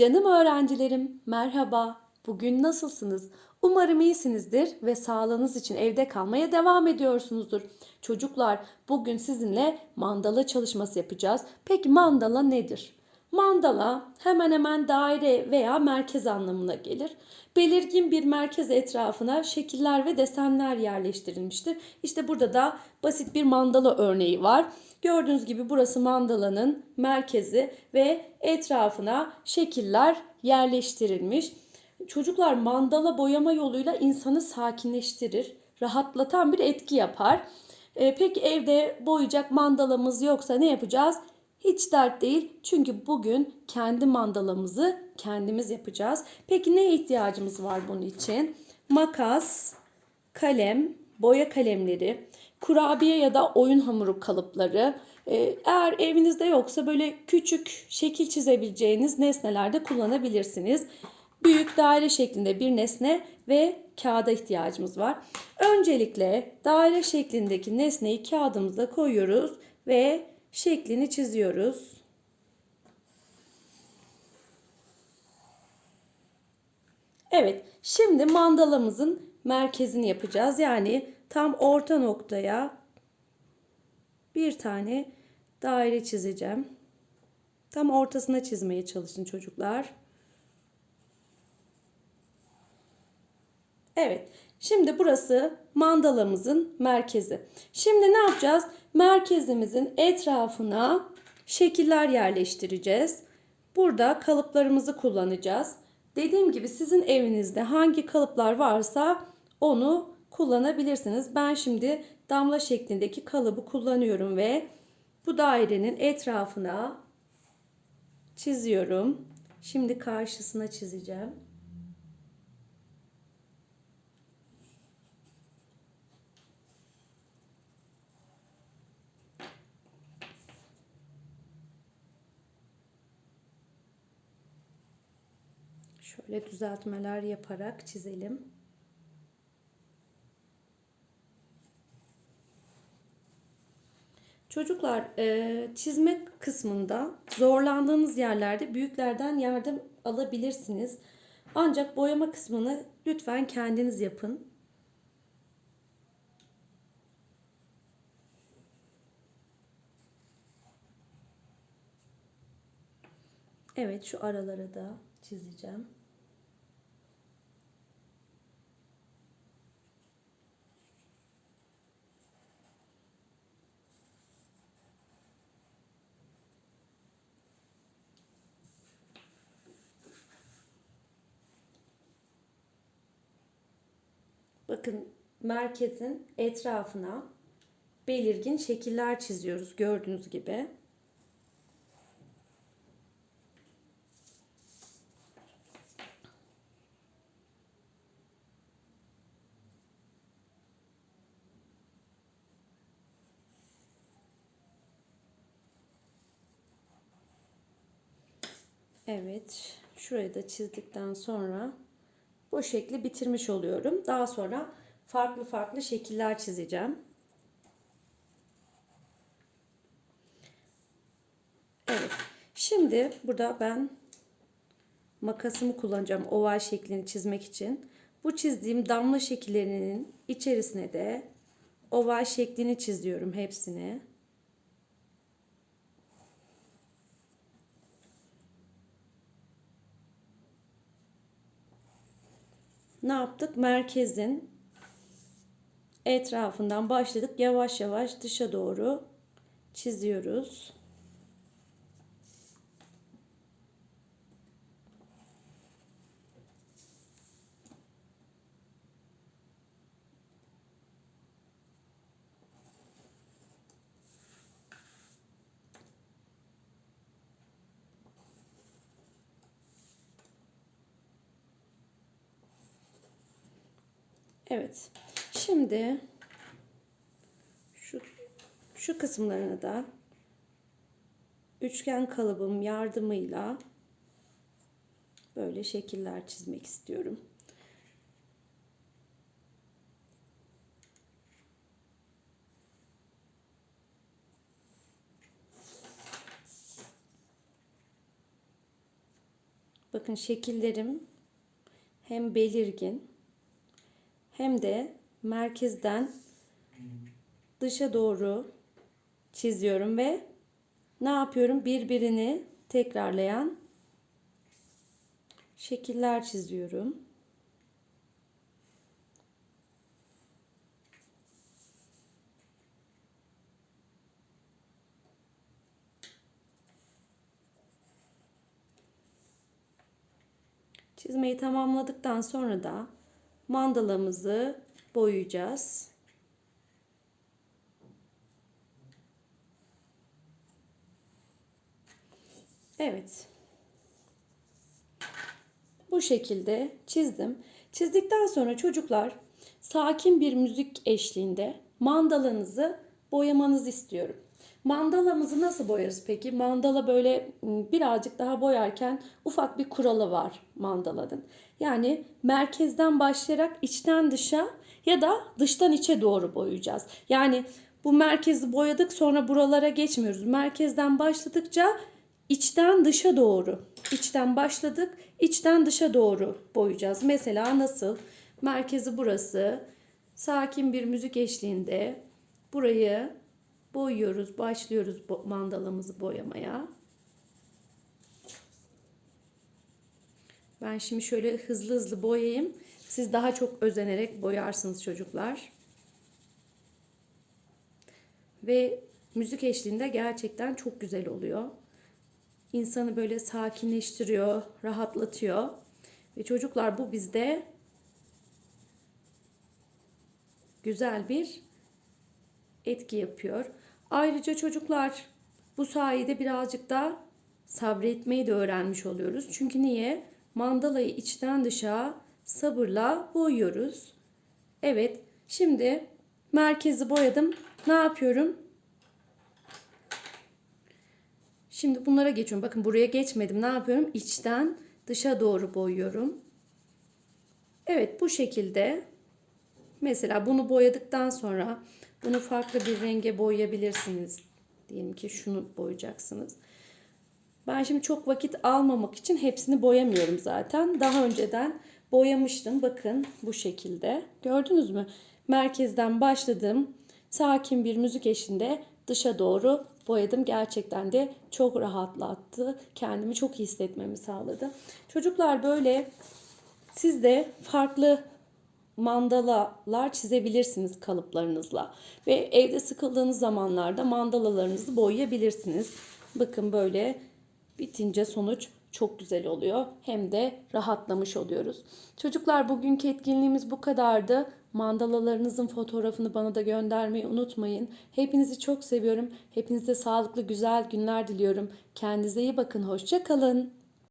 Canım öğrencilerim, merhaba. Bugün nasılsınız? Umarım iyisinizdir ve sağlığınız için evde kalmaya devam ediyorsunuzdur. Çocuklar, bugün sizinle mandala çalışması yapacağız. Peki mandala nedir? Mandala hemen hemen daire veya merkez anlamına gelir. Belirgin bir merkez etrafına şekiller ve desenler yerleştirilmiştir. İşte burada da basit bir mandala örneği var. Gördüğünüz gibi burası mandalanın merkezi ve etrafına şekiller yerleştirilmiş. Çocuklar mandala boyama yoluyla insanı sakinleştirir, rahatlatan bir etki yapar. Ee, peki evde boyayacak mandalamız yoksa ne yapacağız? Hiç dert değil çünkü bugün kendi mandalamızı kendimiz yapacağız. Peki neye ihtiyacımız var bunun için? Makas, kalem, boya kalemleri, kurabiye ya da oyun hamuru kalıpları. Ee, Eğer evinizde yoksa böyle küçük şekil çizebileceğiniz nesnelerde kullanabilirsiniz. Büyük daire şeklinde bir nesne ve kağıda ihtiyacımız var. Öncelikle daire şeklindeki nesneyi kağıdımıza koyuyoruz ve şeklini çiziyoruz. Evet, şimdi mandalamızın merkezini yapacağız. Yani tam orta noktaya bir tane daire çizeceğim. Tam ortasına çizmeye çalışın çocuklar. Evet. Şimdi burası mandalamızın merkezi. Şimdi ne yapacağız? Merkezimizin etrafına şekiller yerleştireceğiz. Burada kalıplarımızı kullanacağız. Dediğim gibi sizin evinizde hangi kalıplar varsa onu kullanabilirsiniz. Ben şimdi damla şeklindeki kalıbı kullanıyorum ve bu dairenin etrafına çiziyorum. Şimdi karşısına çizeceğim. Şöyle düzeltmeler yaparak çizelim. Çocuklar e, çizme kısmında zorlandığınız yerlerde büyüklerden yardım alabilirsiniz. Ancak boyama kısmını lütfen kendiniz yapın. Evet şu aralara da çizeceğim. Bakın merkezin etrafına belirgin şekiller çiziyoruz gördüğünüz gibi. Evet, şurayı da çizdikten sonra bu şekli bitirmiş oluyorum. Daha sonra farklı farklı şekiller çizeceğim. Evet. Şimdi burada ben makasımı kullanacağım oval şeklini çizmek için. Bu çizdiğim damla şekillerinin içerisine de oval şeklini çiziyorum hepsini. Ne yaptık? Merkezin etrafından başladık. Yavaş yavaş dışa doğru çiziyoruz. Evet. Şimdi şu şu kısımlarını da üçgen kalıbım yardımıyla böyle şekiller çizmek istiyorum. Bakın şekillerim hem belirgin hem de merkezden dışa doğru çiziyorum ve ne yapıyorum? Birbirini tekrarlayan şekiller çiziyorum. Çizmeyi tamamladıktan sonra da mandalamızı boyayacağız. Evet. Bu şekilde çizdim. Çizdikten sonra çocuklar sakin bir müzik eşliğinde mandalanızı boyamanızı istiyorum. Mandalamızı nasıl boyarız peki? Mandala böyle m, birazcık daha boyarken ufak bir kuralı var mandalanın. Yani merkezden başlayarak içten dışa ya da dıştan içe doğru boyayacağız. Yani bu merkezi boyadık sonra buralara geçmiyoruz. Merkezden başladıkça içten dışa doğru. İçten başladık, içten dışa doğru boyayacağız. Mesela nasıl? Merkezi burası. Sakin bir müzik eşliğinde burayı boyuyoruz, başlıyoruz mandalamızı boyamaya. Ben şimdi şöyle hızlı hızlı boyayayım. Siz daha çok özenerek boyarsınız çocuklar. Ve müzik eşliğinde gerçekten çok güzel oluyor. İnsanı böyle sakinleştiriyor, rahatlatıyor. Ve çocuklar bu bizde güzel bir etki yapıyor. Ayrıca çocuklar bu sayede birazcık da sabretmeyi de öğrenmiş oluyoruz. Çünkü niye? Mandalayı içten dışa sabırla boyuyoruz. Evet, şimdi merkezi boyadım. Ne yapıyorum? Şimdi bunlara geçiyorum. Bakın buraya geçmedim. Ne yapıyorum? İçten dışa doğru boyuyorum. Evet, bu şekilde Mesela bunu boyadıktan sonra bunu farklı bir renge boyayabilirsiniz. Diyelim ki şunu boyayacaksınız. Ben şimdi çok vakit almamak için hepsini boyamıyorum zaten. Daha önceden boyamıştım. Bakın bu şekilde. Gördünüz mü? Merkezden başladım. Sakin bir müzik eşliğinde dışa doğru boyadım. Gerçekten de çok rahatlattı. Kendimi çok iyi hissetmemi sağladı. Çocuklar böyle siz de farklı mandalalar çizebilirsiniz kalıplarınızla. Ve evde sıkıldığınız zamanlarda mandalalarınızı boyayabilirsiniz. Bakın böyle bitince sonuç çok güzel oluyor. Hem de rahatlamış oluyoruz. Çocuklar bugünkü etkinliğimiz bu kadardı. Mandalalarınızın fotoğrafını bana da göndermeyi unutmayın. Hepinizi çok seviyorum. Hepinize sağlıklı güzel günler diliyorum. Kendinize iyi bakın. Hoşça kalın.